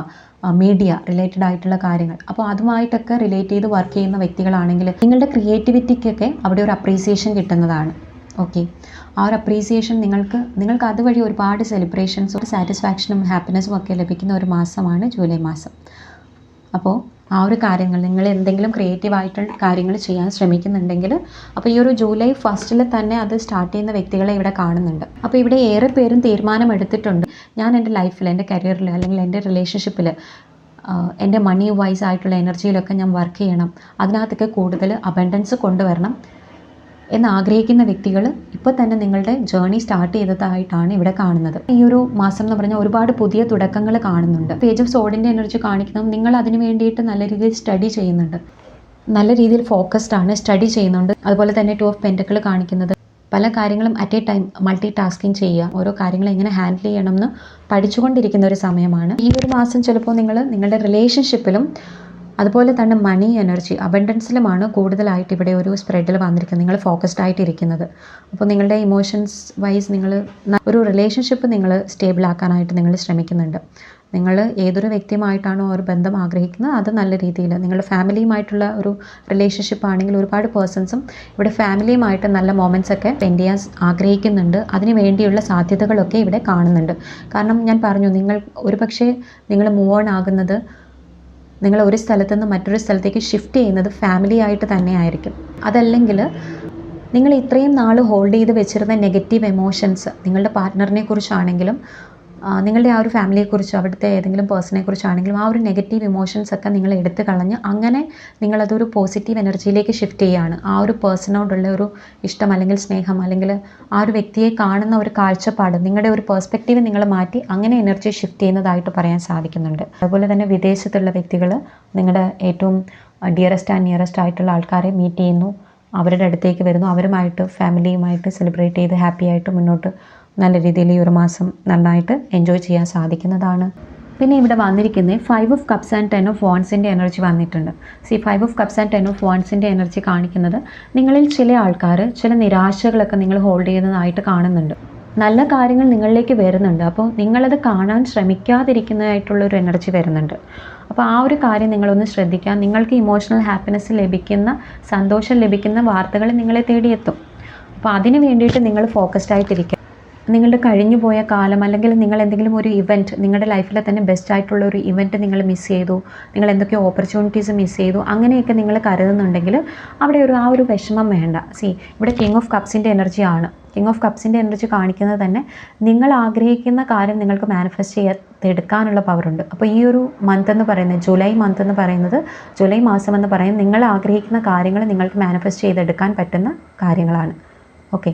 മീഡിയ റിലേറ്റഡ് ആയിട്ടുള്ള കാര്യങ്ങൾ. അപ്പോൾ അതുമായിട്ടൊക്കെ റിലേറ്റ് ചെയ്ത് വർക്ക് ചെയ്യുന്ന വ്യക്തികളാണെങ്കിൽ നിങ്ങളുടെ ക്രിയേറ്റിവിറ്റിക്കൊക്കെ അവിടെ ഒരു അപ്രീസിയേഷൻ കിട്ടുന്നതാണ്. ഓക്കെ ആ ഒരു അപ്രീസിയേഷൻ നിങ്ങൾക്ക് നിങ്ങൾക്ക് അതുവഴി ഒരുപാട് സെലിബ്രേഷൻസും സാറ്റിസ്ഫാക്ഷനും ഹാപ്പിനെസ്സും ഒക്കെ ലഭിക്കുന്ന ഒരു മാസമാണ് ജൂലൈ മാസം. അപ്പോൾ ആ ഒരു കാര്യങ്ങൾ നിങ്ങൾ എന്തെങ്കിലും ക്രിയേറ്റീവായിട്ടുള്ള കാര്യങ്ങൾ ചെയ്യാൻ ശ്രമിക്കുന്നുണ്ടെങ്കിൽ അപ്പോൾ ഈ ഒരു ജൂലൈ ഫസ്റ്റിൽ തന്നെ അത് സ്റ്റാർട്ട് ചെയ്യുന്ന വ്യക്തികളെ ഇവിടെ കാണുന്നുണ്ട്. അപ്പോൾ ഇവിടെ ഏറെ പേരും തീരുമാനം എടുത്തിട്ടുണ്ട്. ഞാൻ എന്റെ ലൈഫിൽ എന്റെ കരിയറിൽ അല്ലെങ്കിൽ എന്റെ റിലേഷൻഷിപ്പിൽ എന്റെ മണി വൈസ് ആയിട്ടുള്ള എനർജിയിലൊക്കെ ഞാൻ വർക്ക് ചെയ്യണം. അതിനകത്തൊക്കെ കൂടുതൽ അബൻഡൻസ് കൊണ്ടുവരണം. എന്ന് ആഗ്രഹിക്കുന്ന വ്യക്തികൾ ഇപ്പോൾ തന്നെ നിങ്ങളുടെ ജേർണി സ്റ്റാർട്ട് ചെയ്തതായിട്ടാണ് ഇവിടെ കാണുന്നത്. ഈ ഒരു മാസം എന്ന് പറഞ്ഞാൽ ഒരുപാട് പുതിയ തുടക്കങ്ങൾ കാണുന്നുണ്ട്. പേജ് ഓഫ് സോഡിന്റെ എനർജി കാണിക്കുന്നത് നിങ്ങൾ അതിനു വേണ്ടിയിട്ട് നല്ല രീതിയിൽ സ്റ്റഡി ചെയ്യുന്നുണ്ട്. നല്ല രീതിയിൽ ഫോക്കസ്ഡ് ആണ് സ്റ്റഡി ചെയ്യുന്നുണ്ട്. അതുപോലെ തന്നെ ടു ഓഫ് പെന്റക്കിൾ കാണിക്കുന്നത്. പല കാര്യങ്ങളും at a time multi tasking ചെയ്യുക. ഓരോ കാര്യങ്ങൾ എങ്ങനെ ഹാൻഡിൽ ചെയ്യണം എന്ന് പഠിച്ചുകൊണ്ടിരിക്കുന്ന ഒരു സമയമാണ്. ഈ ഒരു മാസം ചിലപ്പോൾ നിങ്ങൾ നിങ്ങളുടെ റിലേഷൻഷിപ്പിലും അതുപോലെ തന്നെ മണി എനർജി അബൻഡൻസിലുമാണ് കൂടുതലായിട്ട് ഇവിടെ ഒരു സ്പ്രെഡിൽ വന്നിരിക്കുന്നത്. നിങ്ങൾ ഫോക്കസ്ഡ് ആയിട്ട് ഇരിക്കുന്നത് അപ്പോൾ നിങ്ങളുടെ ഇമോഷൻസ് വൈസ് നിങ്ങൾ ഒരു റിലേഷൻഷിപ്പ് നിങ്ങൾ സ്റ്റേബിൾ ആക്കാനായിട്ട് നിങ്ങൾ ശ്രമിക്കുന്നുണ്ട്. നിങ്ങൾ ഏതൊരു വ്യക്തിയുമായിട്ടാണോ ഒരു ബന്ധം ആഗ്രഹിക്കുന്നത് അത് നല്ല രീതിയിൽ നിങ്ങളുടെ ഫാമിലിയുമായിട്ടുള്ള ഒരു റിലേഷൻഷിപ്പ് ആണെങ്കിൽ ഒരുപാട് പേഴ്സൺസും ഇവിടെ ഫാമിലിയുമായിട്ട് നല്ല മൊമെന്റ്സ് ഒക്കെ സ്പെൻഡ് ചെയ്യാൻ ആഗ്രഹിക്കുന്നുണ്ട്. അതിന് വേണ്ടിയുള്ള സാധ്യതകളൊക്കെ ഇവിടെ കാണുന്നുണ്ട്. കാരണം ഞാൻ പറഞ്ഞു നിങ്ങൾ ഒരു പക്ഷേ നിങ്ങൾ മൂവ് ഓൺ ആകുന്നത് നിങ്ങൾ ഒരു സ്ഥലത്ത് നിന്ന് മറ്റൊരു സ്ഥലത്തേക്ക് ഷിഫ്റ്റ് ചെയ്യുന്നത് ഫാമിലി ആയിട്ട് തന്നെ ആയിരിക്കും. അതല്ലെങ്കിൽ നിങ്ങൾ ഇത്രയും നാൾ ഹോൾഡ് ചെയ്ത് വെച്ചിരുന്ന നെഗറ്റീവ് എമോഷൻസ് നിങ്ങളുടെ പാർട്ട്ണറിനെ കുറിച്ചാണെങ്കിലും നിങ്ങളുടെ ആ ഒരു ഫാമിലിയെക്കുറിച്ചോ അവിടുത്തെ ഏതെങ്കിലും പേഴ്സണെ കുറിച്ചാണെങ്കിലും ആ ഒരു നെഗറ്റീവ് ഇമോഷൻസ് ഒക്കെ നിങ്ങൾ എടുത്തു കളഞ്ഞ് അങ്ങനെ നിങ്ങളതൊരു പോസിറ്റീവ് എനർജിയിലേക്ക് ഷിഫ്റ്റ് ചെയ്യുകയാണ് ആ ഒരു പേഴ്സണോടുള്ള ഒരു ഇഷ്ടം അല്ലെങ്കിൽ സ്നേഹം അല്ലെങ്കിൽ ആ ഒരു വ്യക്തിയെ കാണുന്ന ഒരു കാഴ്ചപ്പാട് നിങ്ങളുടെ ഒരു പേഴ്സ്പെക്റ്റീവ് നിങ്ങൾ മാറ്റി അങ്ങനെ എനർജി ഷിഫ്റ്റ് ചെയ്യുന്നതായിട്ട് പറയാൻ സാധിക്കുന്നുണ്ട്. അതുപോലെ തന്നെ വിദേശത്തുള്ള വ്യക്തികൾ നിങ്ങളുടെ ഏറ്റവും ഡിയറസ്റ്റ് ആൻഡ് നിയറസ്റ്റ് ആയിട്ടുള്ള ആൾക്കാരെ മീറ്റ് ചെയ്യുന്നു. അവരുടെ അടുത്തേക്ക് വരുന്നു. അവരുമായിട്ട് ഫാമിലിയുമായിട്ട് സെലിബ്രേറ്റ് ചെയ്ത് ഹാപ്പി ആയിട്ട് മുന്നോട്ട് നല്ല രീതിയിൽ ഈ ഒരു മാസം നന്നായിട്ട് എൻജോയ് ചെയ്യാൻ സാധിക്കുന്നതാണ്. പിന്നെ ഇവിടെ വന്നിരിക്കുന്നത് five of cups and ten of വോൺസിന്റെ energy വന്നിട്ടുണ്ട്. See five of cups and ten of വോൺസിന്റെ energy കാണിക്കുന്നത് നിങ്ങളിൽ ചില ആൾക്കാർ ചില നിരാശകളൊക്കെ നിങ്ങൾ ഹോൾഡ് ചെയ്യുന്നതായിട്ട് കാണുന്നുണ്ട്. നല്ല കാര്യങ്ങൾ നിങ്ങളിലേക്ക് വരുന്നുണ്ട്. അപ്പോൾ നിങ്ങളത് കാണാൻ ശ്രമിക്കാതിരിക്കുന്നതായിട്ടുള്ള ഒരു എനർജി വരുന്നുണ്ട്. അപ്പോൾ ആ ഒരു കാര്യം നിങ്ങളൊന്ന് ശ്രദ്ധിക്കാം. നിങ്ങൾക്ക് ഇമോഷണൽ ഹാപ്പിനെസ് ലഭിക്കുന്ന സന്തോഷം ലഭിക്കുന്ന വാർത്തകൾ നിങ്ങളെ തേടിയെത്തും. അപ്പോൾ അതിന് വേണ്ടിയിട്ട് നിങ്ങൾ ഫോക്കസ്ഡ് ആയിട്ടിരിക്കുക. നിങ്ങളുടെ കഴിഞ്ഞു പോയ കാലം അല്ലെങ്കിൽ നിങ്ങൾ എന്തെങ്കിലും ഒരു ഇവന്റ് നിങ്ങളുടെ ലൈഫിലെ തന്നെ ബെസ്റ്റ് ആയിട്ടുള്ള ഒരു ഇവന്റ് നിങ്ങൾ മിസ് ചെയ്തു നിങ്ങൾ എന്തൊക്കെയോ ഓപ്പർച്യൂണിറ്റീസ് മിസ് ചെയ്തു അങ്ങനെയൊക്കെ നിങ്ങൾ കരുതുന്നുണ്ടെങ്കിൽ അവിടെ ഒരു ആ ഒരു വിഷമം വേണ്ട. സി ഇവിടെ കിങ് ഓഫ് കപ്സിന്റെ ആണ്. കിങ് ഓഫ് കപ്സിന്റെ എനർജി കാണിക്കുന്നത് തന്നെ നിങ്ങൾ ആഗ്രഹിക്കുന്ന കാര്യം നിങ്ങൾക്ക് മാനിഫെസ്റ്റ് ചെയ്തെടുക്കാനുള്ള പവറുണ്ട് അപ്പോൾ ഈ ഒരു മന്ത് എന്ന് പറയുന്നത് ജൂലൈ മന്ത് എന്ന് പറയുന്നത് ജൂലൈ മാസം എന്ന് പറയുന്നത് നിങ്ങൾ ആഗ്രഹിക്കുന്ന കാര്യങ്ങൾ നിങ്ങൾക്ക് മാനിഫെസ്റ്റ് ചെയ്തെടുക്കാൻ പറ്റുന്ന കാര്യങ്ങളാണ്. ഓക്കെ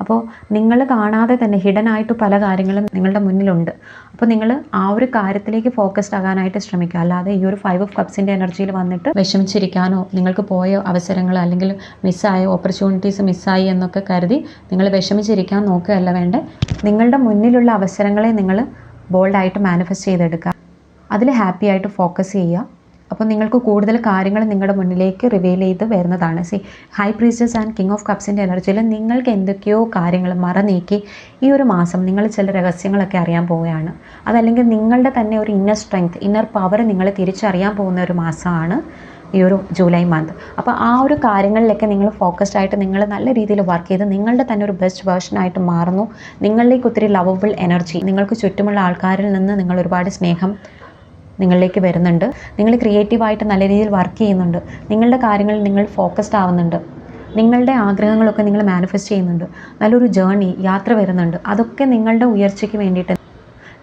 അപ്പോൾ നിങ്ങൾ കാണാതെ തന്നെ ഹിഡൻ ആയിട്ട് പല കാര്യങ്ങളും നിങ്ങളുടെ മുന്നിലുണ്ട്. അപ്പോൾ നിങ്ങൾ ആ ഒരു കാര്യത്തിലേക്ക് ഫോക്കസ്ഡ് ആകാനായിട്ട് ശ്രമിക്കുക. അല്ലാതെ ഈ ഒരു ഫൈവ് ഓഫ് കപ്സിന്റെ എനർജിയിൽ വന്നിട്ട് വിഷമിച്ചിരിക്കാനോ നിങ്ങൾക്ക് പോയ അവസരങ്ങൾ അല്ലെങ്കിൽ മിസ്സായ ഓപ്പർച്യൂണിറ്റീസ് മിസ്സായി എന്നൊക്കെ കരുതി നിങ്ങൾ വിഷമിച്ചിരിക്കാൻ നോക്കുകയല്ല വേണ്ടേ. നിങ്ങളുടെ മുന്നിലുള്ള അവസരങ്ങളെ നിങ്ങൾ ബോൾഡായിട്ട് മാനിഫെസ്റ്റ് ചെയ്തെടുക്കുക. അതിൽ ഹാപ്പി ആയിട്ട് ഫോക്കസ് ചെയ്യുക. അപ്പോൾ നിങ്ങൾക്ക് കൂടുതൽ കാര്യങ്ങൾ നിങ്ങളുടെ മുന്നിലേക്ക് റിവീൽ ചെയ്ത് വരുന്നതാണ്. See high priestess and king of കപ്സിന്റെ എനർജിയിൽ നിങ്ങൾക്ക് എന്തൊക്കെയോ കാര്യങ്ങൾ മറനീക്കി ഈ ഒരു മാസം നിങ്ങൾ ചില രഹസ്യങ്ങളൊക്കെ അറിയാൻ പോവുകയാണ്. അതല്ലെങ്കിൽ നിങ്ങളുടെ തന്നെ ഒരു ഇന്നർ സ്ട്രെങ്ത് ഇന്നർ പവർ നിങ്ങൾ തിരിച്ചറിയാൻ പോകുന്ന ഒരു മാസമാണ് ഈ ഒരു ജൂലൈ മന്ത് അപ്പോൾ ആ ഒരു കാര്യങ്ങളിലൊക്കെ നിങ്ങൾ ഫോക്കസ്ഡ് ആയിട്ട് നിങ്ങൾ നല്ല രീതിയിൽ വർക്ക് ചെയ്ത് നിങ്ങളുടെ തന്നെ ഒരു ബെസ്റ്റ് വേർഷനായിട്ട് മാറുന്നു. നിങ്ങളിലേക്ക് ഒത്തിരി ലവബിൾ എനർജി നിങ്ങൾക്ക് ചുറ്റുമുള്ള ആൾക്കാരിൽ നിന്ന് നിങ്ങൾ ഒരുപാട് സ്നേഹം നിങ്ങളിലേക്ക് വരുന്നുണ്ട്. നിങ്ങൾ ക്രിയേറ്റീവായിട്ട് നല്ല രീതിയിൽ വർക്ക് ചെയ്യുന്നുണ്ട്. നിങ്ങളുടെ കാര്യങ്ങളിൽ നിങ്ങൾ ഫോക്കസ്ഡ് ആവുന്നുണ്ട്. നിങ്ങളുടെ ആഗ്രഹങ്ങളൊക്കെ നിങ്ങൾ മാനിഫെസ്റ്റ് ചെയ്യുന്നുണ്ട്. നല്ലൊരു ജേർണി യാത്ര വരുന്നുണ്ട്. അതൊക്കെ നിങ്ങളുടെ ഉയർച്ചയ്ക്ക് വേണ്ടിയിട്ട്.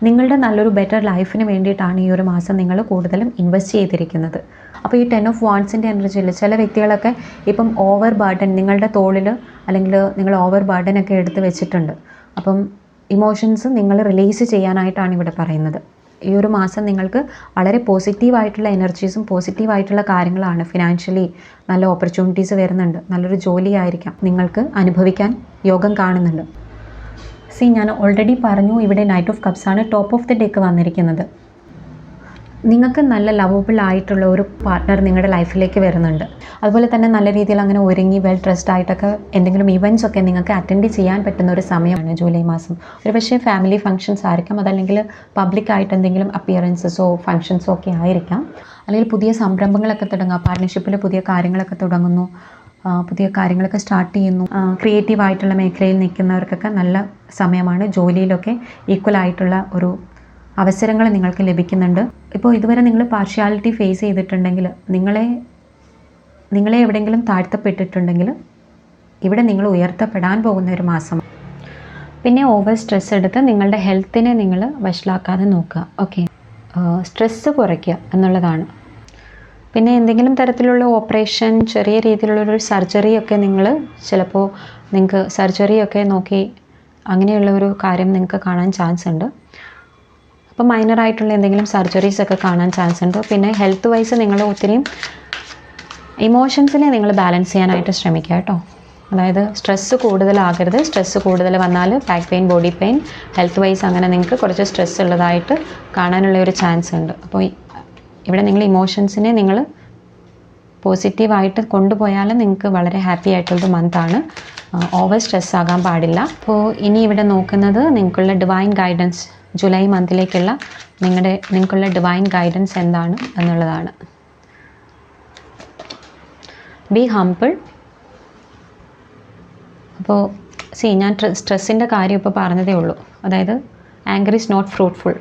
നിങ്ങളുടെ നല്ലൊരു ബെറ്റർ ലൈഫിന് വേണ്ടിയിട്ടാണ് ഈ ഒരു മാസം നിങ്ങൾ കൂടുതലും ഇൻവെസ്റ്റ് ചെയ്തിരിക്കുന്നത്. അപ്പോൾ ഈ ടെൻ ഓഫ് വാൺസിന്റെ എനർജിയിൽ ചില വ്യക്തികളൊക്കെ ഇപ്പം ഓവർ ബർഡൻ നിങ്ങളുടെ തോളിൽ അല്ലെങ്കിൽ നിങ്ങൾ ഓവർ ബർഡൻ ഒക്കെ എടുത്ത് വെച്ചിട്ടുണ്ട്. അപ്പം ഇമോഷൻസ് നിങ്ങൾ റിലീസ് ചെയ്യാനായിട്ടാണ് ഇവിടെ പറയുന്നത്. ഈ ഒരു മാസം നിങ്ങൾക്ക് വളരെ പോസിറ്റീവായിട്ടുള്ള എനർജീസും പോസിറ്റീവായിട്ടുള്ള കാര്യങ്ങളാണ് ഫിനാൻഷ്യലി നല്ല ഓപ്പർച്യൂണിറ്റീസ് വരുന്നുണ്ട്. നല്ലൊരു ജോലി ആയിരിക്കാം നിങ്ങൾക്ക് അനുഭവിക്കാൻ യോഗം കാണുന്നുണ്ട്. സി ഞാൻ ഓൾറെഡി പറഞ്ഞു ഇവിടെ നൈറ്റ് ഓഫ് കപ്സാണ് ടോപ്പ് ഓഫ് ദി ഡേക്ക് വന്നിരിക്കുന്നത്. നിങ്ങൾക്ക് നല്ല ലവബിൾ ആയിട്ടുള്ള ഒരു പാർട്ട്ണർ നിങ്ങളുടെ ലൈഫിലേക്ക് വരുന്നുണ്ട്. അതുപോലെ തന്നെ നല്ല രീതിയിൽ അങ്ങനെ ഒരുങ്ങി വെൽ ഡ്രസ്ഡ് ആയിട്ടൊക്കെ എന്തെങ്കിലും ഇവന്റ്സ് ഒക്കെ നിങ്ങൾക്ക് അറ്റൻഡ് ചെയ്യാൻ പറ്റുന്ന ഒരു സമയമാണ് ജൂലൈ മാസം. ഒരു പക്ഷേ ഫാമിലി ഫംഗ്ഷൻസ് ആയിരിക്കാം അതല്ലെങ്കിൽ പബ്ലിക് ആയിട്ട് എന്തെങ്കിലും അപ്പിയറൻസസോ ഫംഗ്ഷൻസോ ഒക്കെ ആയിരിക്കാം. അല്ലെങ്കിൽ പുതിയ സംരംഭങ്ങളൊക്കെ തുടങ്ങുക പാർട്ട്ണർഷിപ്പിൽ പുതിയ കാര്യങ്ങളൊക്കെ തുടങ്ങുന്നു പുതിയ കാര്യങ്ങളൊക്കെ സ്റ്റാർട്ട് ചെയ്യുന്നു. ക്രിയേറ്റീവ് ആയിട്ടുള്ള മേഖലയിൽ നിൽക്കുന്നവർക്കൊക്കെ നല്ല സമയമാണ്. ജോലിയിലൊക്കെ ഈക്വൽ ആയിട്ടുള്ള ഒരു അവസരങ്ങൾ നിങ്ങൾക്ക് ലഭിക്കുന്നുണ്ട്. ഇപ്പോൾ ഇതുവരെ നിങ്ങൾ പാർഷ്യാലിറ്റി ഫേസ് ചെയ്തിട്ടുണ്ടെങ്കിൽ നിങ്ങളെ നിങ്ങളെ എവിടെയെങ്കിലും താഴ്ത്തപ്പെട്ടിട്ടുണ്ടെങ്കിൽ ഇവിടെ നിങ്ങൾ ഉയർത്തപ്പെടാൻ പോകുന്ന ഒരു മാസം. പിന്നെ ഓവർ സ്ട്രെസ് എടുത്ത് നിങ്ങളുടെ ഹെൽത്തിനെ നിങ്ങൾ വഷളാക്കാതെ നോക്കുക. ഓക്കെ സ്ട്രെസ്സ് കുറയ്ക്കുക എന്നുള്ളതാണ്. പിന്നെ എന്തെങ്കിലും തരത്തിലുള്ള ഓപ്പറേഷൻ ചെറിയ രീതിയിലുള്ളൊരു സർജറി ഒക്കെ നിങ്ങൾ ചിലപ്പോൾ നിങ്ങൾക്ക് സർജറിയൊക്കെ നോക്കി അങ്ങനെയുള്ള ഒരു കാര്യം നിങ്ങൾക്ക് കാണാൻ ചാൻസ് ഉണ്ട്. അപ്പോൾ മൈനർ ആയിട്ടുള്ള എന്തെങ്കിലും സർജറീസ് ഒക്കെ കാണാൻ ചാൻസ് ഉണ്ട്? പിന്നെ ഹെൽത്ത് വൈസ് നിങ്ങൾ ഒത്തിരിയും ഇമോഷൻസിനെ നിങ്ങൾ ബാലൻസ് ചെയ്യാനായിട്ട് ശ്രമിക്കുക കേട്ടോ. അതായത് സ്ട്രെസ്സ് കൂടുതലാകരുത്. സ്ട്രെസ്സ് കൂടുതൽ വന്നാൽ back pain body pain healthwise അങ്ങനെ നിങ്ങൾക്ക് കുറച്ച് സ്ട്രെസ് ഉള്ളതായിട്ട് കാണാനുള്ള ഒരു ചാൻസ് ഉണ്ട്. അപ്പോൾ ഇവിടെ നിങ്ങൾ ഇമോഷൻസിനെ നിങ്ങൾ പോസിറ്റീവായിട്ട് കൊണ്ടുപോയാൽ നിങ്ങൾക്ക് വളരെ ഹാപ്പി ആയിട്ടുള്ളൊരു മന്താണ് ഓവർ സ്ട്രെസ് ആകാൻ പാടില്ല. അപ്പോൾ ഇനി ഇവിടെ നോക്കുന്നത് നിങ്ങൾക്കുള്ള ഡിവൈൻ ഗൈഡൻസ് ജൂലൈ മന്തിലേക്കുള്ള നിങ്ങളുടെ നിങ്ങൾക്കുള്ള ഡിവൈൻ ഗൈഡൻസ് എന്താണ് എന്നുള്ളതാണ്. ബി ഹംപിൾ അപ്പോൾ സി ഞാൻ സ്ട്രെസ്സിന്റെ കാര്യം ഇപ്പോൾ പറഞ്ഞതേ ഉള്ളൂ. അതായത് ആങ്കർ ഈസ് നോട്ട് ഫ്രൂട്ട്ഫുൾ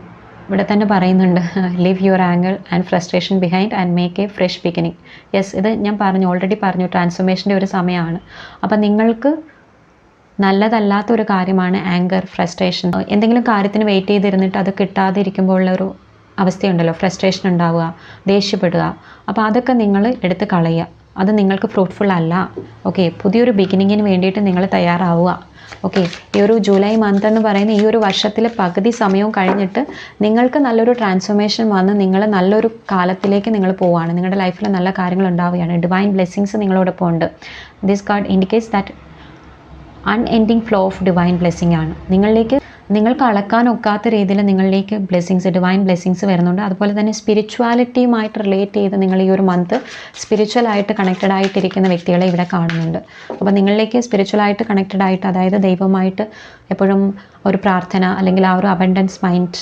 ഇവിടെ തന്നെ പറയുന്നുണ്ട് leave your anger and frustration behind and make a fresh beginning yes ഇത് ഞാൻ പറഞ്ഞു ഓൾറെഡി പറഞ്ഞു ട്രാൻസ്ഫോർമേഷന്റെ ഒരു സമയമാണ്. അപ്പം നിങ്ങൾക്ക് നല്ലതല്ലാത്ത ഒരു കാര്യമാണ് ആങ്കർ ഫ്രസ്ട്രേഷൻ എന്തെങ്കിലും കാര്യത്തിന് വെയിറ്റ് ചെയ്തിരുന്നിട്ട് അത് കിട്ടാതിരിക്കുമ്പോൾ ഉള്ള ഒരു അവസ്ഥയുണ്ടല്ലോ ഫ്രസ്ട്രേഷൻ ഉണ്ടാവുക ദേഷ്യപ്പെടുക. അപ്പോൾ അതൊക്കെ നിങ്ങൾ എടുത്ത് കളയുക. അത് നിങ്ങൾക്ക് ഫ്രൂട്ട്ഫുൾ അല്ല. ഓക്കെ പുതിയൊരു ബിഗിനിങ്ങിന് വേണ്ടിയിട്ട് നിങ്ങൾ തയ്യാറാവുക. ഓക്കെ ഈ ഒരു ജൂലൈ മന്ത് എന്ന് പറയുന്ന ഈ ഒരു വർഷത്തിലെ പകുതി സമയവും കഴിഞ്ഞിട്ട് നിങ്ങൾക്ക് നല്ലൊരു ട്രാൻസ്ഫോർമേഷൻ വന്ന് നിങ്ങൾ നല്ലൊരു കാലത്തിലേക്ക് നിങ്ങൾ പോവുകയാണ് നിങ്ങളുടെ ലൈഫിൽ നല്ല കാര്യങ്ങൾ ഉണ്ടാവുകയാണ്. ഡിവൈൻ ബ്ലെസ്സിങ്സ് നിങ്ങളോടൊപ്പം ഉണ്ട്. This card indicates that unending flow of divine blessing ആണ്. നിങ്ങളിലേക്ക് നിങ്ങൾക്ക് അളക്കാൻ ഒക്കാത്ത രീതിയിൽ നിങ്ങളിലേക്ക് ബ്ലെസ്സിങ്സ് ഡിവൈൻ ബ്ലെസ്സിങ്സ് വരുന്നുണ്ട്. അതുപോലെ തന്നെ സ്പിരിച്വാലിറ്റിയുമായിട്ട് റിലേറ്റ് ചെയ്ത് നിങ്ങൾ ഈ ഒരു മന്ത് സ്പിരിച്വലായിട്ട് കണക്റ്റഡ് ആയിട്ടിരിക്കുന്ന വ്യക്തികളെ ഇവിടെ കാണുന്നുണ്ട്. അപ്പോൾ നിങ്ങളിലേക്ക് സ്പിരിച്വലായിട്ട് കണക്റ്റഡ് ആയിട്ട് അതായത് ദൈവവുമായിട്ട് എപ്പോഴും ഒരു പ്രാർത്ഥന അല്ലെങ്കിൽ ആ ഒരു അബൻഡൻസ് മൈൻഡ്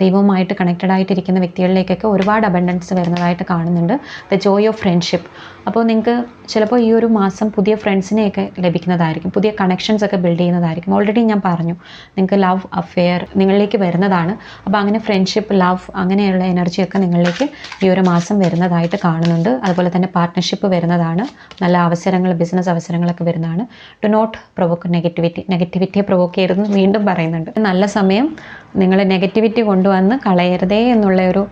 ദൈവവുമായിട്ട് കണക്റ്റഡ് ആയിട്ടിരിക്കുന്ന വ്യക്തികളിലേക്കൊക്കെ ഒരുപാട് അബൻഡൻസ് വരുന്നതായിട്ട് കാണുന്നുണ്ട്. ദ ജോയ് ഓഫ് ഫ്രണ്ട്ഷിപ്പ് അപ്പോൾ നിങ്ങൾക്ക് ചിലപ്പോൾ ഈ ഒരു മാസം പുതിയ ഫ്രണ്ട്സിനെയൊക്കെ ലഭിക്കുന്നതായിരിക്കും. പുതിയ കണക്ഷൻസ് ഒക്കെ ബിൽഡ് ചെയ്യുന്നതായിരിക്കും. ഓൾറെഡി ഞാൻ പറഞ്ഞു നിങ്ങൾക്ക് ലവ് അഫെയർ നിങ്ങളിലേക്ക് വരുന്നതാണ്. അപ്പോൾ അങ്ങനെ ഫ്രണ്ട്ഷിപ്പ് ലവ് അങ്ങനെയുള്ള എനർജിയൊക്കെ നിങ്ങളിലേക്ക് ഈ ഒരു മാസം വരുന്നതായിട്ട് കാണുന്നുണ്ട്. അതുപോലെ തന്നെ പാർട്ട്ണർഷിപ്പ് വരുന്നതാണ്. നല്ല അവസരങ്ങൾ ബിസിനസ് അവസരങ്ങളൊക്കെ വരുന്നതാണ്. ടു നോട്ട് പ്രൊവോക്ക് നെഗറ്റിവിറ്റി നെഗറ്റിവിറ്റിയെ പ്രൊവോക്ക് ചെയ്യരുതെന്ന് വീണ്ടും പറയുന്നുണ്ട്. നല്ല സമയം നിങ്ങൾ നെഗറ്റിവിറ്റി കൊണ്ടുവന്ന് കളയരുതേ എന്നുള്ള ഒരു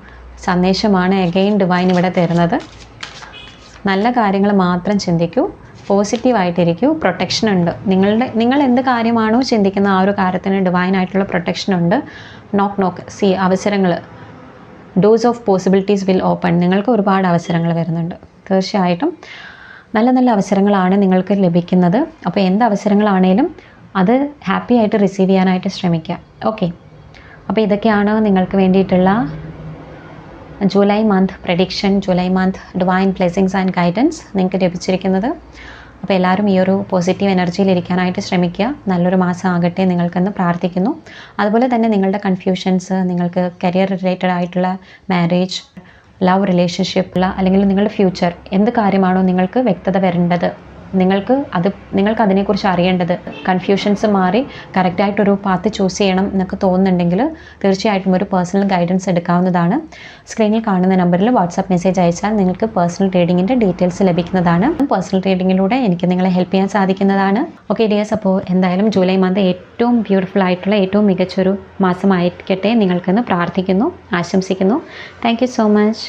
സന്ദേശമാണ് എഗെയിൻ ഡിവൈൻ ഇവിടെ തരുന്നത്. നല്ല കാര്യങ്ങൾ മാത്രം ചിന്തിക്കൂ പോസിറ്റീവായിട്ടിരിക്കൂ പ്രൊട്ടക്ഷൻ ഉണ്ട്. നിങ്ങളുടെ നിങ്ങൾ എന്ത് കാര്യമാണോ ചിന്തിക്കുന്ന ആ ഒരു കാര്യത്തിന് ഡിവൈൻ ആയിട്ടുള്ള പ്രൊട്ടക്ഷൻ ഉണ്ട്. നോക്ക് നോക്ക് സി അവസരങ്ങൾ. Doors of possibilities will open നിങ്ങൾക്ക് ഒരുപാട് അവസരങ്ങൾ വരുന്നുണ്ട്. തീർച്ചയായിട്ടും നല്ല നല്ല അവസരങ്ങളാണ് നിങ്ങൾക്ക് ലഭിക്കുന്നത്. അപ്പോൾ എന്ത് അവസരങ്ങളാണേലും അത് ഹാപ്പി ആയിട്ട് റിസീവ് ചെയ്യാനായിട്ട് ശ്രമിക്കുക. ഓക്കെ അപ്പോൾ ഇതൊക്കെയാണ് നിങ്ങൾക്ക് വേണ്ടിയിട്ടുള്ള July month prediction July month divine blessings and guidance നിങ്ങൾക്ക് ലഭിച്ചിരിക്കുന്നത്. അപ്പോൾ എല്ലാവരും ഈ ഒരു പോസിറ്റീവ് എനർജിയിൽ ഇരിക്കാനായിട്ട് ശ്രമിക്കുക. നല്ലൊരു മാസം ആകട്ടെ നിങ്ങൾക്കെന്ന് പ്രാർത്ഥിക്കുന്നു. അതുപോലെ തന്നെ നിങ്ങളുടെ കൺഫ്യൂഷൻസ് നിങ്ങൾക്ക് കരിയർ റിലേറ്റഡ് ആയിട്ടുള്ള മാരേജ് ലവ് റിലേഷൻഷിപ്പുള്ള അല്ലെങ്കിൽ നിങ്ങളുടെ ഫ്യൂച്ചർ എന്ത് കാര്യമാണോ നിങ്ങൾക്ക് വ്യക്തത വരേണ്ടത്. നിങ്ങൾക്ക് അത് നിങ്ങൾക്ക് അതിനെക്കുറിച്ച് അറിയേണ്ടത് കൺഫ്യൂഷൻസ് മാറി കറക്റ്റായിട്ടൊരു പാത്ത് ചൂസ് ചെയ്യണം എന്നൊക്കെ തോന്നുന്നുണ്ടെങ്കിൽ തീർച്ചയായിട്ടും ഒരു പേഴ്സണൽ ഗൈഡൻസ് എടുക്കാവുന്നതാണ്. സ്ക്രീനിൽ കാണുന്ന നമ്പറിൽ വാട്സാപ്പ് മെസ്സേജ് അയച്ചാൽ നിങ്ങൾക്ക് പേഴ്സണൽ ട്രേഡിങ്ങിന്റെ ഡീറ്റെയിൽസ് ലഭിക്കുന്നതാണ്. പേഴ്സണൽ ട്രേഡിങ്ങിലൂടെ എനിക്ക് നിങ്ങളെ ഹെൽപ്പ് ചെയ്യാൻ സാധിക്കുന്നതാണ്. ഓക്കെ ഡിയേഴ്സ് അപ്പോൾ എന്തായാലും ജൂലൈ മന്ത് ഏറ്റവും ബ്യൂട്ടിഫുൾ ആയിട്ടുള്ള ഏറ്റവും മികച്ചൊരു മാസമായിരിക്കട്ടെ നിങ്ങൾക്കെന്ന് പ്രാർത്ഥിക്കുന്നു ആശംസിക്കുന്നു. Thank so much